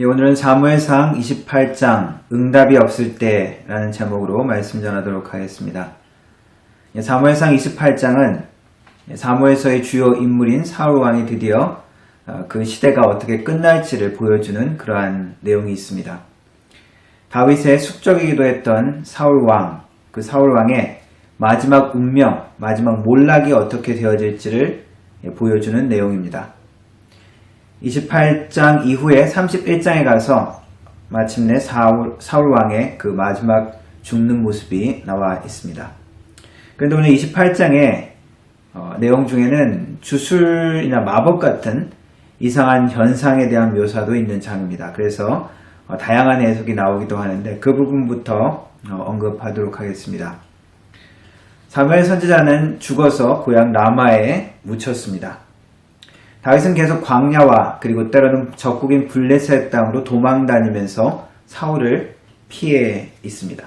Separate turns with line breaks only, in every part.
예, 오늘은 사무엘상 28장 응답이 없을 때라는 제목으로 말씀 전하도록 하겠습니다. 예, 사무엘상 28장은 사무엘서의 주요 인물인 사울 왕이 드디어 어, 그 시대가 어떻게 끝날지를 보여주는 그러한 내용이 있습니다. 다윗의 숙적이기도 했던 사울 왕, 그 사울 왕의 마지막 운명, 마지막 몰락이 어떻게 되어질지를 예, 보여주는 내용입니다. 28장 이후에 31장에 가서 마침내 사울, 사울 왕의 그 마지막 죽는 모습이 나와 있습니다. 그런데 오늘 28장의 어, 내용 중에는 주술이나 마법 같은 이상한 현상에 대한 묘사도 있는 장입니다. 그래서 어, 다양한 해석이 나오기도 하는데 그 부분부터 어, 언급하도록 하겠습니다. 사무엘 선지자는 죽어서 고향 라마에 묻혔습니다. 다윗은 계속 광야와 그리고 때로는 적국인 블레셋 땅으로 도망 다니면서 사울을 피해 있습니다.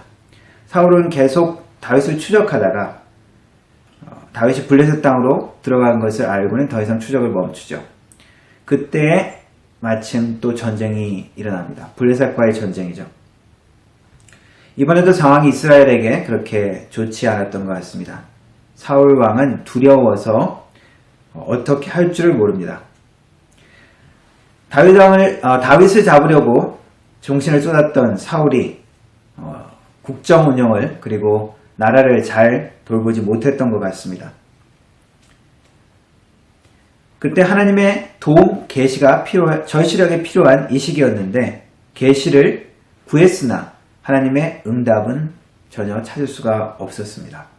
사울은 계속 다윗을 추적하다가 어, 다윗이 블레셋 땅으로 들어간 것을 알고는 더 이상 추적을 멈추죠. 그때 마침 또 전쟁이 일어납니다. 블레셋과의 전쟁이죠. 이번에도 상황이 이스라엘에게 그렇게 좋지 않았던 것 같습니다. 사울 왕은 두려워서 어떻게 할 줄을 모릅니다. 다윗 왕을 어, 다윗을 잡으려고 정신을 쏟았던 사울이 어, 국정 운영을 그리고 나라를 잘 돌보지 못했던 것 같습니다. 그때 하나님의 도움 계시가 필요 절실하게 필요한 이 시기였는데 계시를 구했으나 하나님의 응답은 전혀 찾을 수가 없었습니다.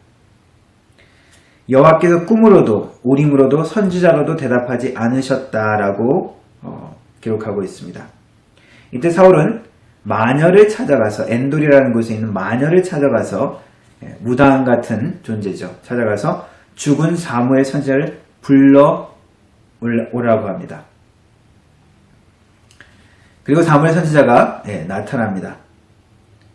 여호와께서 꿈으로도 우림으로도 선지자로도 대답하지 않으셨다라고 어, 기록하고 있습니다. 이때 사울은 마녀를 찾아가서 엔돌이라는 곳에 있는 마녀를 찾아가서 예, 무당 같은 존재죠. 찾아가서 죽은 사무엘 선지자를 불러 오라고 합니다. 그리고 사무엘 선지자가 예, 나타납니다.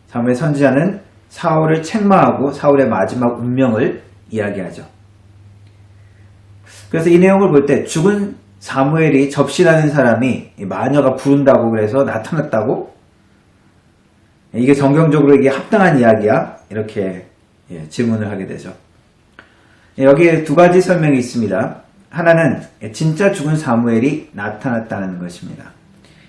사무엘 선지자는 사울을 책망하고 사울의 마지막 운명을 이야기하죠. 그래서 이 내용을 볼 때 죽은 사무엘이 접신하는 사람이 마녀가 부른다고 그래서 나타났다고 이게 정경적으로 이게 합당한 이야기야 이렇게 예, 질문을 하게 되죠. 예, 여기에 두 가지 설명이 있습니다. 하나는 진짜 죽은 사무엘이 나타났다는 것입니다.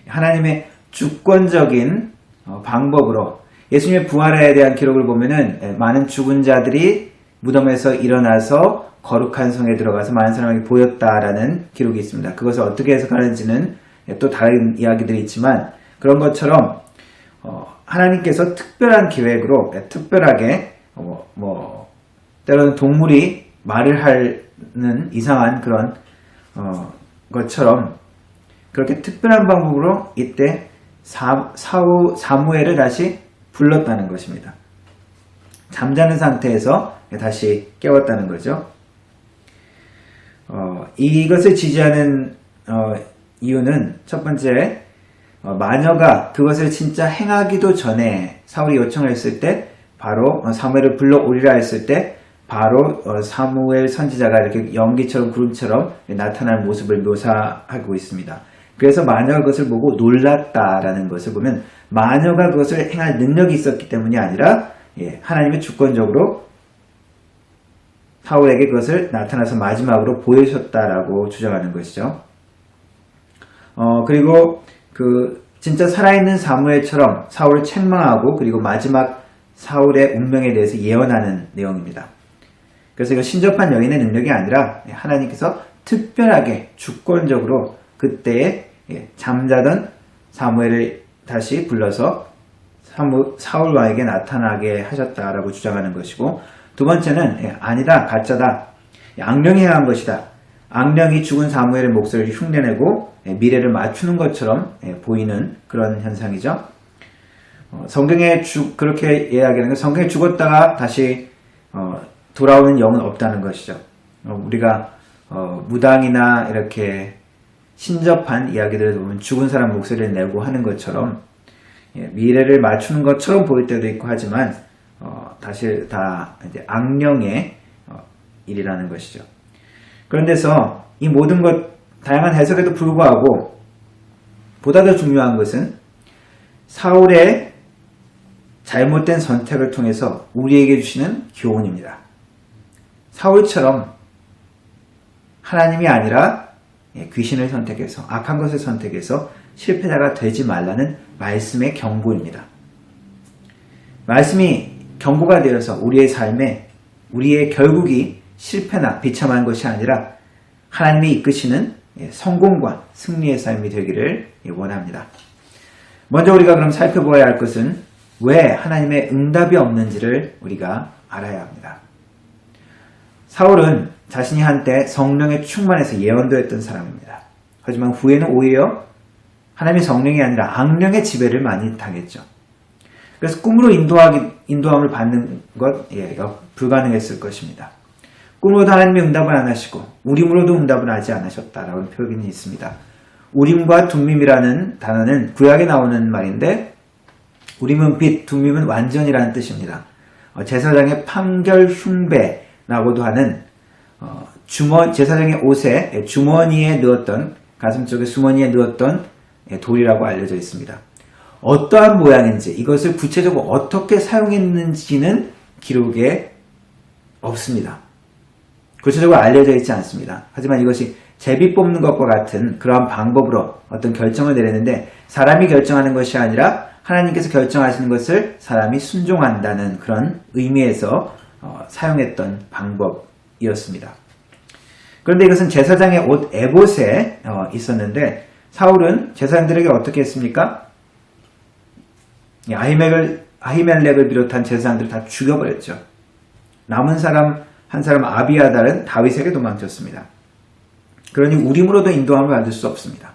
하나님의 주권적인 어, 방법으로 예수님의 부활에 대한 기록을 보면은 예, 많은 죽은 자들이 무덤에서 일어나서 거룩한 성에 들어가서 많은 사람에게 보였다라는 기록이 있습니다. 그것을 어떻게 해석하는지는 또 다른 이야기들이 있지만 그런 것처럼 어, 하나님께서 특별한 계획으로 특별하게 어, 뭐 때로는 동물이 말을 하는 이상한 그런 어, 것처럼 그렇게 특별한 방법으로 이때 사, 사우, 사무엘을 다시 불렀다는 것입니다. 잠자는 상태에서 다시 깨웠다는 거죠. 어, 이것을 지지하는 어, 이유는 첫 번째 어, 마녀가 그것을 진짜 행하기도 전에 사울이 요청을 했을 때 바로 어, 사무엘을 불러오리라 했을 때 바로 어, 사무엘 선지자가 이렇게 연기처럼 구름처럼 나타나는 모습을 묘사하고 있습니다. 그래서 마녀가 그것을 보고 놀랐다라는 것을 보면 마녀가 그것을 행할 능력이 있었기 때문이 아니라 예, 하나님의 주권적으로 사울에게 그것을 나타나서 마지막으로 보여주셨다라고 주장하는 것이죠. 어, 그리고 그 진짜 살아있는 사무엘처럼 사울을 책망하고 그리고 마지막 사울의 운명에 대해서 예언하는 내용입니다. 그래서 이거 신접한 여인의 능력이 아니라 하나님께서 특별하게 주권적으로 그때에 예, 잠자던 사무엘을 다시 불러서 사울 왕에게 나타나게 하셨다라고 주장하는 것이고 두 번째는 예, 아니다 가짜다 악령이 행한 것이다 악령이 죽은 사무엘의 목소리를 흉내내고 예, 미래를 맞추는 것처럼 예, 보이는 그런 현상이죠. 어, 성경에 죽 그렇게 이야기하는 건 성경에 죽었다가 다시 어, 돌아오는 영은 없다는 것이죠. 어, 우리가 무당이나 이렇게 신접한 이야기들을 보면 죽은 사람 목소리를 내고 하는 것처럼 미래를 맞추는 것처럼 보일 때도 있고 하지만 어, 다시 다 이제 악령의 어, 일이라는 것이죠. 그런데서 이 모든 것 다양한 해석에도 불구하고 보다 더 중요한 것은 사울의 잘못된 선택을 통해서 우리에게 주시는 교훈입니다. 사울처럼 하나님이 아니라 예, 귀신을 선택해서 악한 것을 선택해서 실패자가 되지 말라는 말씀의 경고입니다. 말씀이 경고가 되어서 우리의 삶에 우리의 결국이 실패나 비참한 것이 아니라 하나님이 이끄시는 예, 성공과 승리의 삶이 되기를 원합니다. 먼저 우리가 그럼 살펴보아야 할 것은 왜 하나님의 응답이 없는지를 우리가 알아야 합니다. 사울은 자신이 한때 성령에 충만해서 예언도 했던 사람입니다. 하지만 후에는 오히려 하나님의 성령이 아니라 악령의 지배를 많이 당했죠. 그래서 꿈으로 인도하기, 인도함을 받는 것, 예, 불가능했을 것입니다. 꿈으로도 하나님이 응답을 안 하시고, 우림으로도 응답을 하지 않으셨다라는 표현이 있습니다. 우림과 둠밈이라는 단어는 구약에 나오는 말인데, 우림은 빛, 둠밈은 완전이라는 뜻입니다. 어, 제사장의 판결 흉배라고도 하는 어, 주머 제사장의 옷에 예, 주머니에 넣었던 가슴 쪽에 주머니에 넣었던 예, 돌이라고 알려져 있습니다. 어떠한 모양인지 이것을 구체적으로 어떻게 사용했는지는 기록에 없습니다. 구체적으로 알려져 있지 않습니다. 하지만 이것이 제비 뽑는 것과 같은 그러한 방법으로 어떤 결정을 내리는데 사람이 결정하는 것이 아니라 하나님께서 결정하시는 것을 사람이 순종한다는 그런 의미에서 어, 사용했던 방법이었습니다. 그런데 이것은 제사장의 옷 에봇에 어, 있었는데 사울은 제사장들에게 어떻게 했습니까? 아히멜을, 아히멜렉을 비롯한 제사장들을 다 죽여버렸죠. 남은 사람 한 사람 아비아달은 다윗에게 도망쳤습니다. 그러니 우림으로도 인도함을 받을 수 없습니다.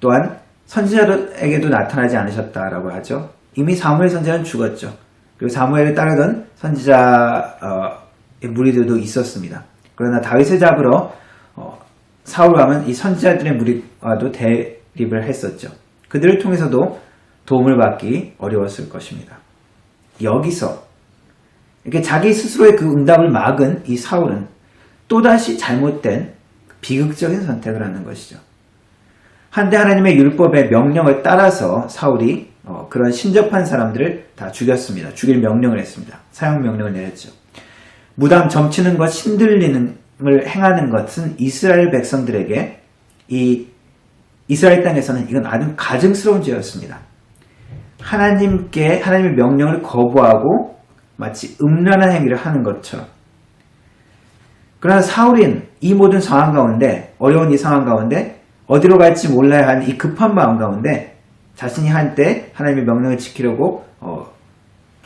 또한 선지자에게도 나타나지 않으셨다라고 하죠. 이미 사무엘 선지자는 죽었죠. 그리고 사무엘을 따르던 선지자 어, 무리들도 있었습니다. 그러나 다윗을 잡으러 어, 사울 왕은 이 선지자들의 무리와도 대립을 했었죠. 그들을 통해서도 도움을 받기 어려웠을 것입니다. 여기서 이렇게 자기 스스로의 그 응답을 막은 이 사울은 또다시 잘못된 비극적인 선택을 하는 것이죠. 한때 하나님의 율법의 명령을 따라서 사울이 어, 그런 신접한 사람들을 다 죽였습니다. 죽일 명령을 했습니다. 사형 명령을 내렸죠. 무당 점치는 것, 신들리는을 행하는 것은 이스라엘 백성들에게 이 이스라엘 땅에서는 이건 아주 가증스러운 죄였습니다. 하나님께 하나님의 명령을 거부하고 마치 음란한 행위를 하는 것처럼. 그러나 사울인 이 모든 상황 가운데 어려운 이 상황 가운데 어디로 갈지 몰라야 하는 이 급한 마음 가운데 자신이 한때 하나님의 명령을 지키려고 어,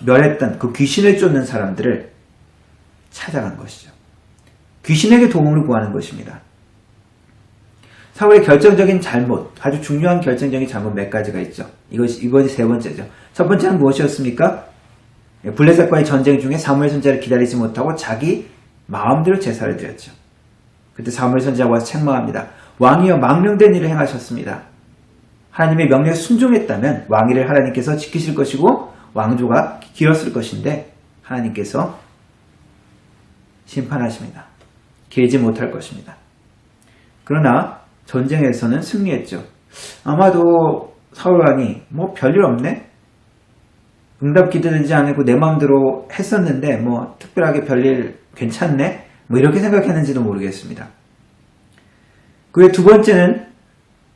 멸했던 그 귀신을 쫓는 사람들을 찾아간 것이죠. 귀신에게 도움을 구하는 것입니다. 사울의 결정적인 잘못, 아주 중요한 결정적인 잘못 몇 가지가 있죠. 이것이, 이것이 세 번째죠. 첫 번째는 무엇이었습니까? 예, 블레셋과의 전쟁 중에 사무엘 선자를 기다리지 못하고 자기 마음대로 제사를 드렸죠. 그때 사무엘 선자가 와서 책망합니다. 왕이여 망령된 일을 행하셨습니다. 하나님의 명령에 순종했다면 왕위를 하나님께서 지키실 것이고 왕조가 길었을 것인데 하나님께서 심판하십니다. 길지 못할 것입니다. 그러나 전쟁에서는 승리했죠. 아마도 사울왕이 뭐 별일 없네? 응답 기대되지 않고 내 마음대로 했었는데 뭐 특별하게 별일 괜찮네? 뭐 이렇게 생각했는지도 모르겠습니다. 그의 두 번째는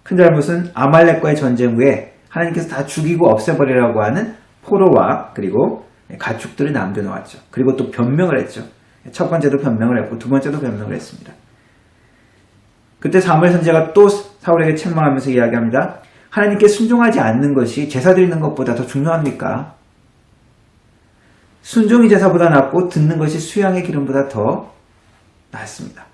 큰 잘못은 아말렉과의 전쟁 후에 하나님께서 다 죽이고 없애버리라고 하는 포로와 그리고 가축들을 남겨놓았죠. 그리고 또 변명을 했죠. 첫 번째도 변명을 했고 두 번째도 변명을 했습니다. 그때 사무엘 선지자가 또 사울에게 책망하면서 이야기합니다. 하나님께 순종하지 않는 것이 제사 드리는 것보다 더 중요합니까? 순종이 제사보다 낫고 듣는 것이 수양의 기름보다 더 낫습니다.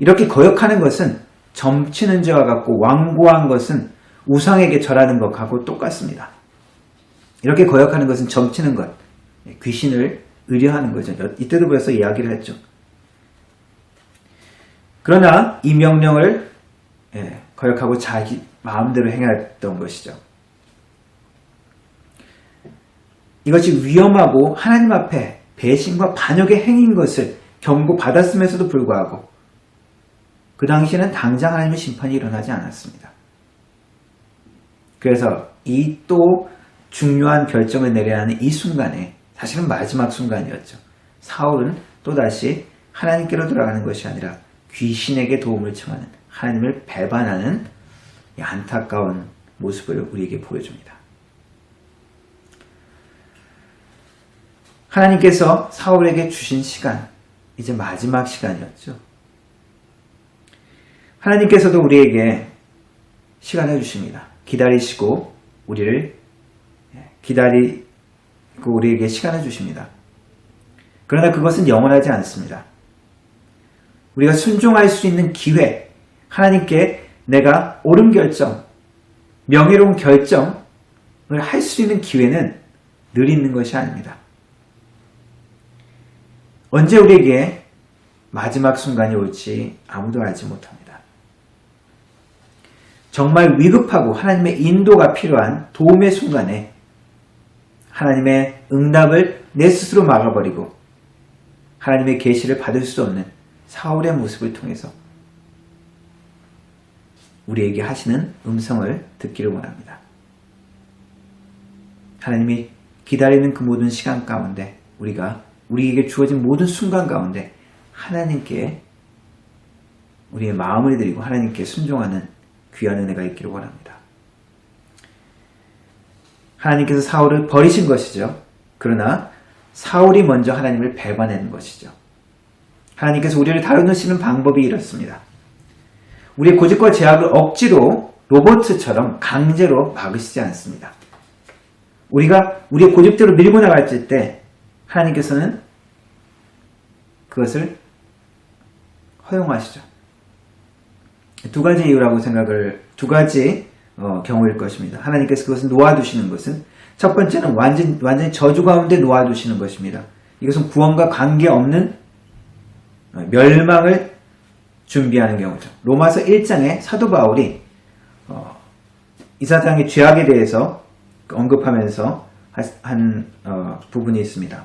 이렇게 거역하는 것은 점치는 죄와 같고 완고한 것은 우상에게 절하는 것하고 똑같습니다. 이렇게 거역하는 것은 점치는 것, 귀신을 의뢰하는 거죠. 이때도 벌써 이야기를 했죠. 그러나 이 명령을 예, 거역하고 자기 마음대로 행했던 것이죠. 이것이 위험하고 하나님 앞에 배신과 반역의 행인 것을 경고받았음에서도 불구하고 그 당시에는 당장 하나님의 심판이 일어나지 않았습니다. 그래서 이 또 중요한 결정을 내려야 하는 이 순간에 사실은 마지막 순간이었죠. 사울은 또다시 하나님께로 돌아가는 것이 아니라 귀신에게 도움을 청하는 하나님을 배반하는 이 안타까운 모습을 우리에게 보여줍니다. 하나님께서 사울에게 주신 시간, 이제 마지막 시간이었죠. 하나님께서도 우리에게 시간을 주십니다. 기다리시고 우리를 기다리고 우리에게 시간을 주십니다. 그러나 그것은 영원하지 않습니다. 우리가 순종할 수 있는 기회, 하나님께 내가 옳은 결정, 명예로운 결정을 할 수 있는 기회는 늘 있는 것이 아닙니다. 언제 우리에게 마지막 순간이 올지 아무도 알지 못합니다. 정말 위급하고 하나님의 인도가 필요한 도움의 순간에 하나님의 응답을 내 스스로 막아버리고 하나님의 계시를 받을 수 없는 사울의 모습을 통해서 우리에게 하시는 음성을 듣기를 원합니다. 하나님이 기다리는 그 모든 시간 가운데 우리가 우리에게 주어진 모든 순간 가운데 하나님께 우리의 마음을 드리고 하나님께 순종하는 귀한 은혜가 있기를 원합니다. 하나님께서 사울을 버리신 것이죠. 그러나 사울이 먼저 하나님을 배반하는 것이죠. 하나님께서 우리를 다루시는 방법이 이렇습니다. 우리의 고집과 제약을 억지로 로봇처럼 강제로 막으시지 않습니다. 우리가 우리의 고집대로 밀고 나갈 때 하나님께서는 그것을 허용하시죠. 두 가지 이유라고 생각을 두 가지 어, 경우일 것입니다. 하나님께서 그것을 놓아두시는 것은 첫 번째는 완전 완전히 저주 가운데 놓아두시는 것입니다. 이것은 구원과 관계 없는 어, 멸망을 준비하는 경우죠. 로마서 1장에 사도 바울이 어, 이사장의 죄악에 대해서 언급하면서 한 어, 부분이 있습니다.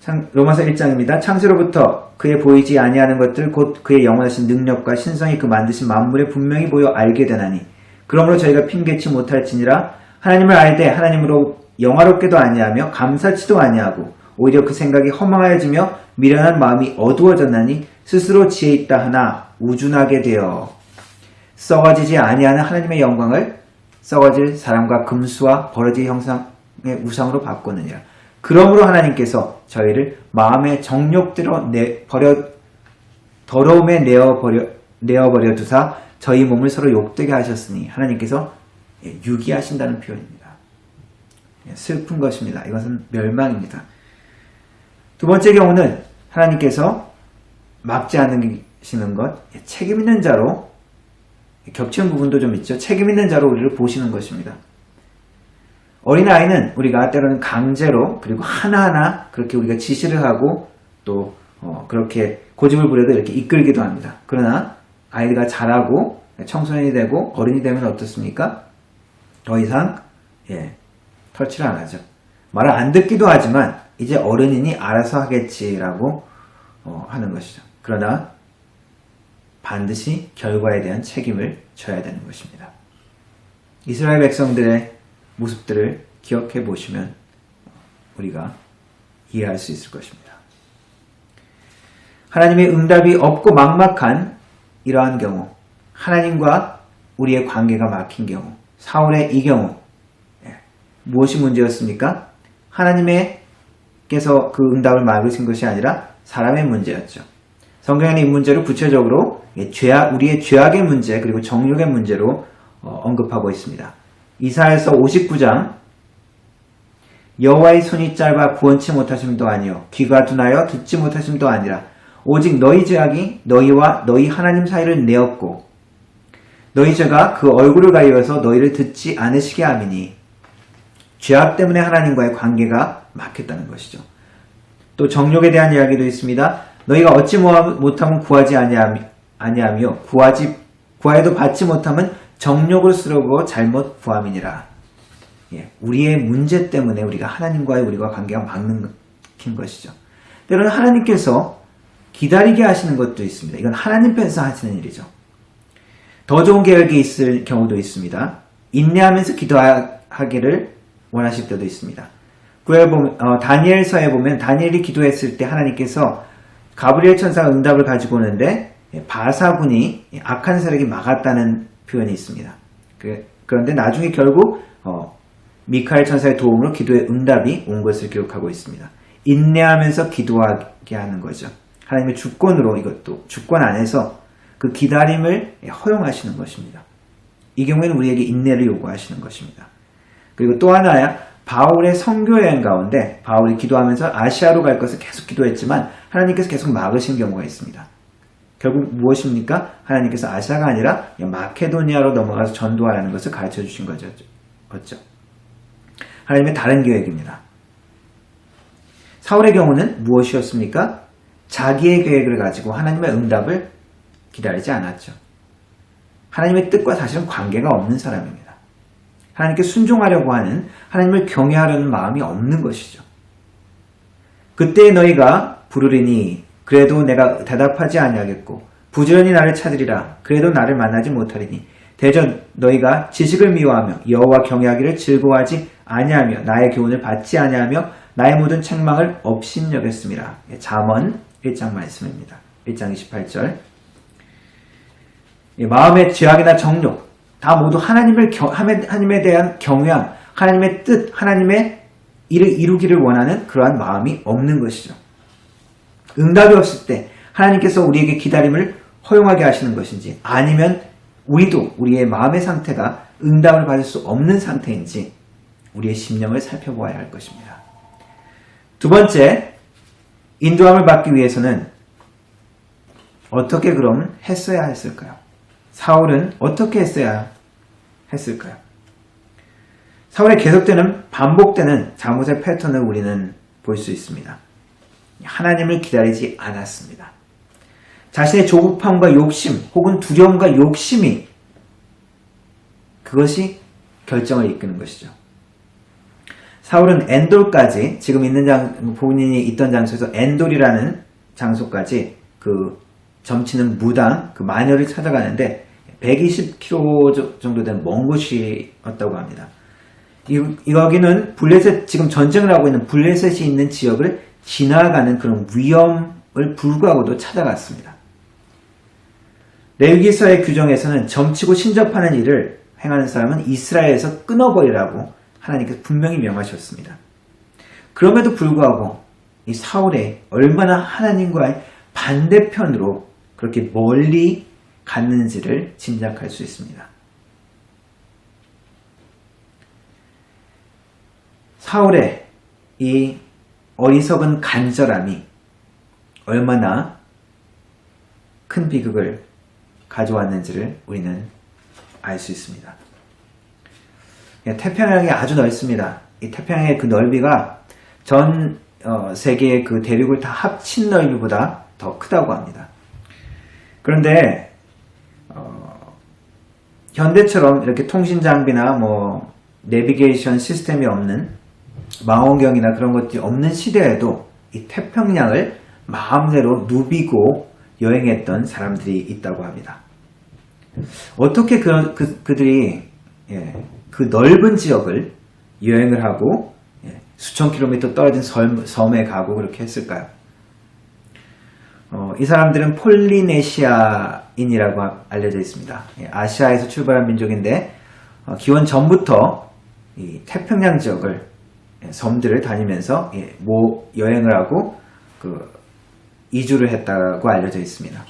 창, 로마서 1장입니다. 창세로부터 그의 보이지 아니하는 것들 곧 그의 영원하신 능력과 신성이 그 만드신 만물에 분명히 보여 알게 되나니 그러므로 저희가 핑계치 못할지니라 하나님을 알되 하나님으로 영화롭게도 아니하며 감사치도 아니하고 오히려 그 생각이 허망하여지며 미련한 마음이 어두워졌나니 스스로 지혜 있다 하나 우준하게 되어 썩어지지 아니하는 하나님의 영광을 썩어질 사람과 금수와 버러지 형상의 우상으로 바꾸느니라. 그러므로 하나님께서 저희를 마음의 정욕대로 내 버려 더러움에 내어 버려 내어 버려 두사 저희 몸을 서로 욕되게 하셨으니 하나님께서 예, 유기하신다는 표현입니다. 예, 슬픈 것입니다. 이것은 멸망입니다. 두 번째 경우는 하나님께서 막지 않으시는 것, 예, 책임 있는 자로 겹치는 부분도 좀 있죠. 책임 있는 자로 우리를 보시는 것입니다. 어린아이는 우리가 때로는 강제로 그리고 하나하나 그렇게 우리가 지시를 하고 또 어, 그렇게 고집을 부려도 이렇게 이끌기도 합니다. 그러나 아이가 자라고 청소년이 되고 어른이 되면 어떻습니까? 더 이상 예, 터치를 안 하죠. 말을 안 듣기도 하지만 이제 어른이니 알아서 하겠지라고 어, 하는 것이죠. 그러나 반드시 결과에 대한 책임을 져야 되는 것입니다. 이스라엘 백성들의 모습들을 기억해 보시면 우리가 이해할 수 있을 것입니다. 하나님의 응답이 없고 막막한 이러한 경우, 하나님과 우리의 관계가 막힌 경우, 사울의 이 경우, 예, 무엇이 문제였습니까? 하나님 께서 그 응답을 막으신 것이 아니라 사람의 문제였죠. 성경에는 이 문제를 구체적으로 예, 죄악, 우리의 죄악의 문제 그리고 정욕의 문제로 어, 언급하고 있습니다. 이사에서 59장 여호와의 손이 짧아 구원치 못하심도 아니요 귀가 둔하여 듣지 못하심도 아니라 오직 너희 죄악이 너희와 너희 하나님 사이를 내었고 너희 죄가 그 얼굴을 가리워서 너희를 듣지 않으시게 함이니 죄악 때문에 하나님과의 관계가 막혔다는 것이죠. 또 정욕에 대한 이야기도 있습니다. 너희가 얻지 못하면 구하지 아니하며 구하지 구하여도 받지 못하면 정욕을 쓰려고 잘못 구함이니라. 예, 우리의 문제 때문에 우리가 하나님과의 우리가 관계가 막힌 것이죠. 때로는 하나님께서 기다리게 하시는 것도 있습니다. 이건 하나님 편에서 하시는 일이죠. 더 좋은 계획이 있을 경우도 있습니다. 인내하면서 기도하기를 원하실 때도 있습니다. 구엘 보면, 어, 다니엘서에 보면 다니엘이 기도했을 때 하나님께서 가브리엘 천사가 응답을 가지고 오는데 예, 바사군이 악한 세력이 막았다는 표현이 있습니다. 그, 그런데 나중에 결국 어, 미카엘 천사의 도움으로 기도의 응답이 온 것을 기록하고 있습니다. 인내하면서 기도하게 하는 거죠. 하나님의 주권으로 이것도 주권 안에서 그 기다림을 허용하시는 것입니다. 이 경우에는 우리에게 인내를 요구하시는 것입니다. 그리고 또 하나야 바울의 선교 여행 가운데 바울이 기도하면서 아시아로 갈 것을 계속 기도했지만 하나님께서 계속 막으신 경우가 있습니다. 결국 무엇입니까? 하나님께서 아시아가 아니라 마케도니아로 넘어가서 전도하라는 것을 가르쳐 주신 거죠. 죠 하나님의 다른 계획입니다. 사울의 경우는 무엇이었습니까? 자기의 계획을 가지고 하나님의 응답을 기다리지 않았죠. 하나님의 뜻과 사실은 관계가 없는 사람입니다. 하나님께 순종하려고 하는 하나님을 경외하려는 마음이 없는 것이죠. 그때 너희가 부르리니 그래도 내가 대답하지 아니하겠고 부지런히 나를 찾으리라 그래도 나를 만나지 못하리니 대전 너희가 지식을 미워하며 여호와 경외하기를 즐거워하지 아니하며 나의 교훈을 받지 아니하며 나의 모든 책망을 업신여겼습니다. 잠언 1장 말씀입니다. 1장 28절 마음의 죄악이나 정욕 다 모두 하나님을 겨, 하나님에 대한 경외함, 하나님의 뜻, 하나님의 일을 이루기를 원하는 그러한 마음이 없는 것이죠. 응답이 없을 때 하나님께서 우리에게 기다림을 허용하게 하시는 것인지 아니면 우리도 우리의 마음의 상태가 응답을 받을 수 없는 상태인지 우리의 심령을 살펴보아야 할 것입니다. 두 번째, 인도함을 받기 위해서는 어떻게 그럼 했어야 했을까요? 사울은 어떻게 했어야 했을까요? 사울의 계속되는 반복되는 잘못의 패턴을 우리는 볼 수 있습니다. 하나님을 기다리지 않았습니다. 자신의 조급함과 욕심 혹은 두려움과 욕심이 그것이 결정을 이끄는 것이죠. 사울은 엔돌까지 지금 있는 장 본인이 있던 장소에서 엔돌이라는 장소까지 그 점치는 무당 그 마녀를 찾아가는데 120km 정도 된 먼 곳이었다고 합니다. 이, 여기는 블레셋 지금 전쟁을 하고 있는 블레셋이 있는 지역을 지나가는 그런 위험을 불구하고도 찾아갔습니다. 레위기서의 규정에서는 점치고 신접하는 일을 행하는 사람은 이스라엘에서 끊어버리라고 하나님께서 분명히 명하셨습니다. 그럼에도 불구하고 이 사울의 얼마나 하나님과의 반대편으로 그렇게 멀리 갔는지를 짐작할 수 있습니다. 사울의 이 어리석은 간절함이 얼마나 큰 비극을 가져왔는지를 우리는 알 수 있습니다. 예, 태평양이 아주 넓습니다. 이 태평양의 그 넓이가 전 어, 세계의 그 대륙을 다 합친 넓이보다 더 크다고 합니다. 그런데 어, 현대처럼 이렇게 통신 장비나 뭐 내비게이션 시스템이 없는 망원경이나 그런 것들이 없는 시대에도 이 태평양을 마음대로 누비고 여행했던 사람들이 있다고 합니다. 어떻게 그, 그, 그들이 예, 그 넓은 지역을 여행을 하고 예, 수천 킬로미터 떨어진 섬, 섬에 가고 그렇게 했을까요? 어, 이 사람들은 폴리네시아인이라고 알려져 있습니다. 예, 아시아에서 출발한 민족인데 어, 기원 전부터 태평양 지역을 예, 섬들을 다니면서 예, 모 여행을 하고 그 이주를 했다고 알려져 있습니다.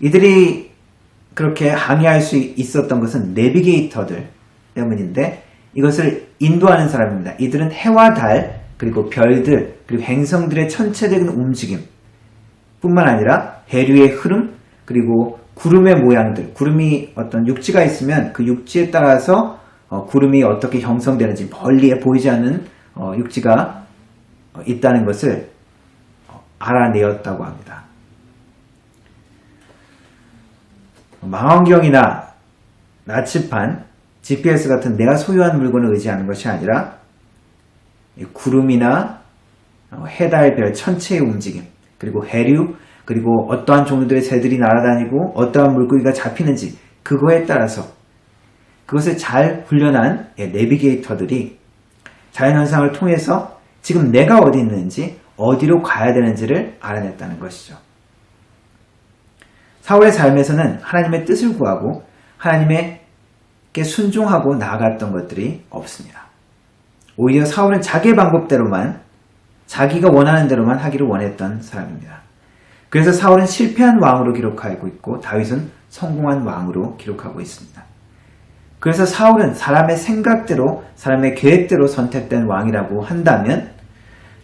이들이 그렇게 항해할 수 있었던 것은 내비게이터들 때문인데 이것을 인도하는 사람입니다. 이들은 해와 달 그리고 별들 그리고 행성들의 천체적인 움직임 뿐만 아니라 해류의 흐름 그리고 구름의 모양들 구름이 어떤 육지가 있으면 그 육지에 따라서 어, 구름이 어떻게 형성되는지 멀리에 보이지 않는 어, 육지가 어, 있다는 것을 어, 알아내었다고 합니다. 망원경이나 나치판, GPS 같은 내가 소유한 물건을 의지하는 것이 아니라 구름이나 어, 해달 별 천체의 움직임, 그리고 해류, 그리고 어떠한 종류들의 새들이 날아다니고 어떠한 물고기가 잡히는지 그거에 따라서 그것을 잘 훈련한 예, 내비게이터들이 자연현상을 통해서 지금 내가 어디 있는지 어디로 가야 되는지를 알아냈다는 것이죠. 사울의 삶에서는 하나님의 뜻을 구하고 하나님에게 순종하고 나아갔던 것들이 없습니다. 오히려 사울은 자기의 방법대로만 자기가 원하는 대로만 하기를 원했던 사람입니다. 그래서 사울은 실패한 왕으로 기록하고 있고 다윗은 성공한 왕으로 기록하고 있습니다. 그래서 사울은 사람의 생각대로 사람의 계획대로 선택된 왕이라고 한다면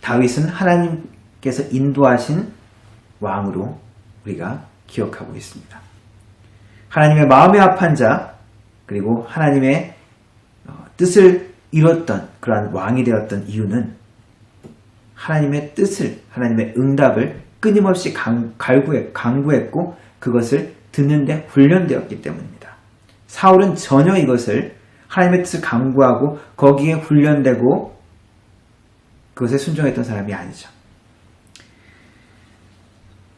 다윗은 하나님께서 인도하신 왕으로 우리가 기억하고 있습니다. 하나님의 마음에 합한 자 그리고 하나님의 어, 뜻을 이뤘던 그러한 왕이 되었던 이유는 하나님의 뜻을 하나님의 응답을 끊임없이 강, 갈구했, 강구했고 그것을 듣는데 훈련되었기 때문입니다. 사울은 전혀 이것을 하나님의 뜻을 강구하고 거기에 훈련되고 그것에 순종했던 사람이 아니죠.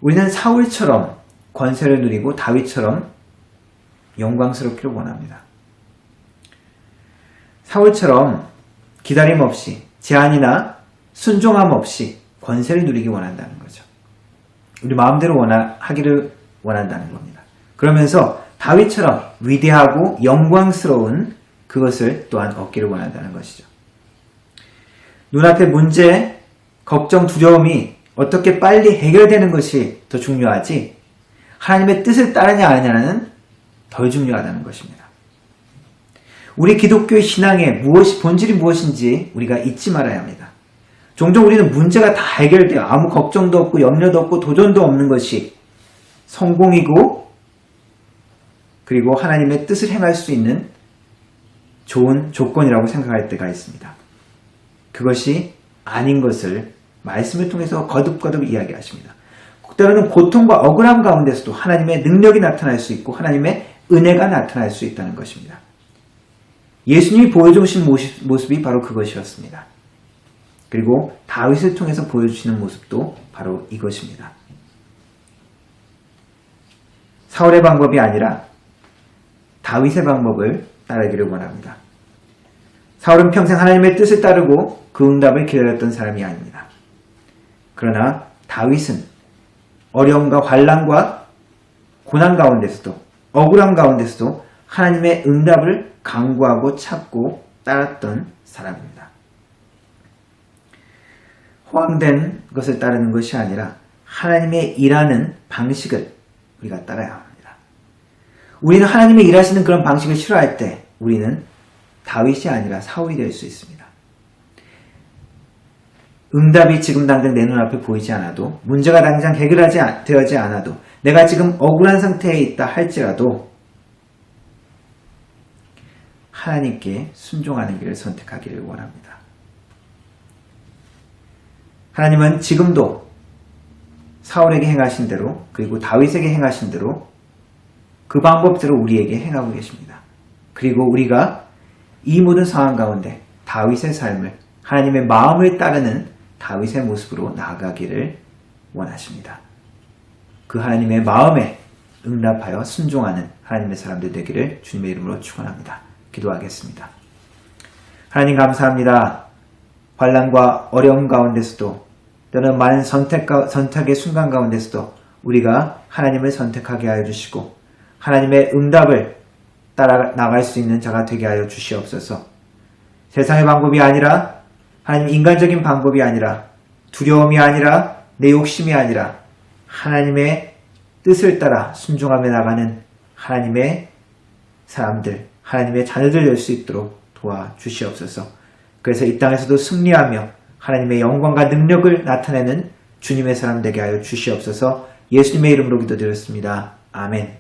우리는 사울처럼 권세를 누리고 다윗처럼 영광스럽기를 원합니다. 사울처럼 기다림 없이 제한이나 순종함 없이 권세를 누리기 원한다는 거죠. 우리 마음대로 원하, 하기를 원한다는 겁니다. 그러면서 다윗처럼 위대하고 영광스러운 그것을 또한 얻기를 원한다는 것이죠. 눈앞의 문제, 걱정, 두려움이 어떻게 빨리 해결되는 것이 더 중요하지 하나님의 뜻을 따르냐 아니냐는 덜 중요하다는 것입니다. 우리 기독교 신앙의 무엇이 본질이 무엇인지 우리가 잊지 말아야 합니다. 종종 우리는 문제가 다 해결돼요. 아무 걱정도 없고 염려도 없고 도전도 없는 것이 성공이고 그리고 하나님의 뜻을 행할 수 있는 좋은 조건이라고 생각할 때가 있습니다. 그것이 아닌 것을 말씀을 통해서 거듭거듭 이야기하십니다. 때로는 고통과 억울함 가운데서도 하나님의 능력이 나타날 수 있고 하나님의 은혜가 나타날 수 있다는 것입니다. 예수님이 보여주신 모습이 바로 그것이었습니다. 그리고 다윗을 통해서 보여주시는 모습도 바로 이것입니다. 사울의 방법이 아니라 다윗의 방법을 따르기를 원합니다. 사울은 평생 하나님의 뜻을 따르고 그 응답을 기다렸던 사람이 아닙니다. 그러나 다윗은 어려움과 환란과 고난 가운데서도 억울함 가운데서도 하나님의 응답을 강구하고 찾고 따랐던 사람입니다. 허황된 것을 따르는 것이 아니라 하나님의 일하는 방식을 우리가 따라야 합니다. 우리는 하나님의 일하시는 그런 방식을 싫어할 때 우리는 다윗이 아니라 사울이 될 수 있습니다. 응답이 지금 당장 내 눈앞에 보이지 않아도 문제가 당장 해결하지 되어지 않아도 내가 지금 억울한 상태에 있다 할지라도 하나님께 순종하는 길을 선택하기를 원합니다. 하나님은 지금도 사울에게 행하신 대로 그리고 다윗에게 행하신 대로 그 방법대로 우리에게 행하고 계십니다. 그리고 우리가 이 모든 상황 가운데 다윗의 삶을 하나님의 마음을 따르는 다윗의 모습으로 나아가기를 원하십니다. 그 하나님의 마음에 응답하여 순종하는 하나님의 사람들 되기를 주님의 이름으로 축원합니다. 기도하겠습니다. 하나님 감사합니다. 환란과 어려움 가운데서도 또는 많은 선택, 선택의 순간 가운데서도 우리가 하나님을 선택하게 하여 주시고 하나님의 응답을 따라 나갈 수 있는 자가 되게 하여 주시옵소서. 세상의 방법이 아니라 하나님 인간적인 방법이 아니라 두려움이 아니라 내 욕심이 아니라 하나님의 뜻을 따라 순종하며 나가는 하나님의 사람들, 하나님의 자녀들 될 수 있도록 도와 주시옵소서. 그래서 이 땅에서도 승리하며 하나님의 영광과 능력을 나타내는 주님의 사람 되게 하여 주시옵소서 예수님의 이름으로 기도드렸습니다. 아멘.